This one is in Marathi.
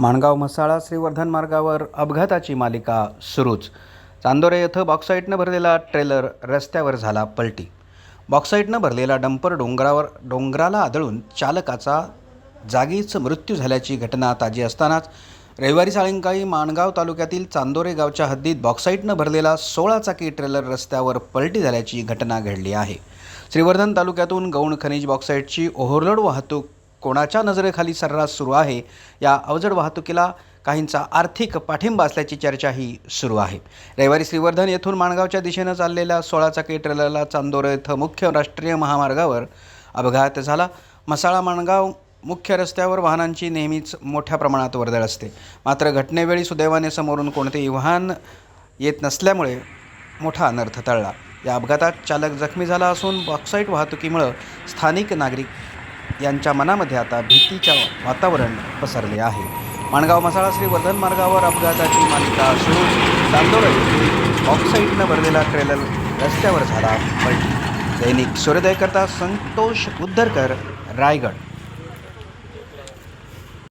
माणगाव मसाळा श्रीवर्धन मार्गावर अपघाताची मालिका सुरूच. चांदोरे येथं बॉक्साईटनं भरलेला ट्रेलर रस्त्यावर झाला पलटी. बॉक्साईटनं भरलेला डंपर डोंगरावर डोंगराला आदळून चालकाचा जागीच मृत्यू झाल्याची घटना ताजी असतानाच रविवारी सायंकाळी माणगाव तालुक्यातील चांदोरे गावच्या हद्दीत बॉक्साईटनं भरलेला सोळा चाकी ट्रेलर रस्त्यावर पलटी झाल्याची घटना घडली आहे. श्रीवर्धन तालुक्यातून गौण खनिज बॉक्साईटची ओव्हरलोड वाहतूक कोणाच्या नजरेखाली सर्रास सुरू आहे या अवजड वाहतुकीला काहींचा आर्थिक पाठिंबा असल्याची चर्चाही सुरू आहे. रविवारी श्रीवर्धन येथून माणगावच्या दिशेनं चाललेल्या सोळा चाकी ट्रेलरला चांदोर येथं मुख्य राष्ट्रीय महामार्गावर अपघात झाला. मसाळा माणगाव मुख्य रस्त्यावर वाहनांची नेहमीच मोठ्या प्रमाणात वर्दळ असते. मात्र घटनेवेळी सुदैवाने समोरून कोणतेही वाहन येत नसल्यामुळे मोठा अनर्थ टळला. या अपघातात चालक जखमी झाला असून बॉक्साईट वाहतुकीमुळं स्थानिक नागरिक यांच्या मनामध्ये आता भीतीच्या वातावरण पसरले आहे. माणगाव मसाळा श्री वर्धन मार्गावर अपघाताची मालिका सुरू. चांदोर ऑक्साईडनं भरलेला ट्रेलर रस्त्यावर झाला पण दैनिक सूर्योदयकरता संतोष उद्धरकर रायगड.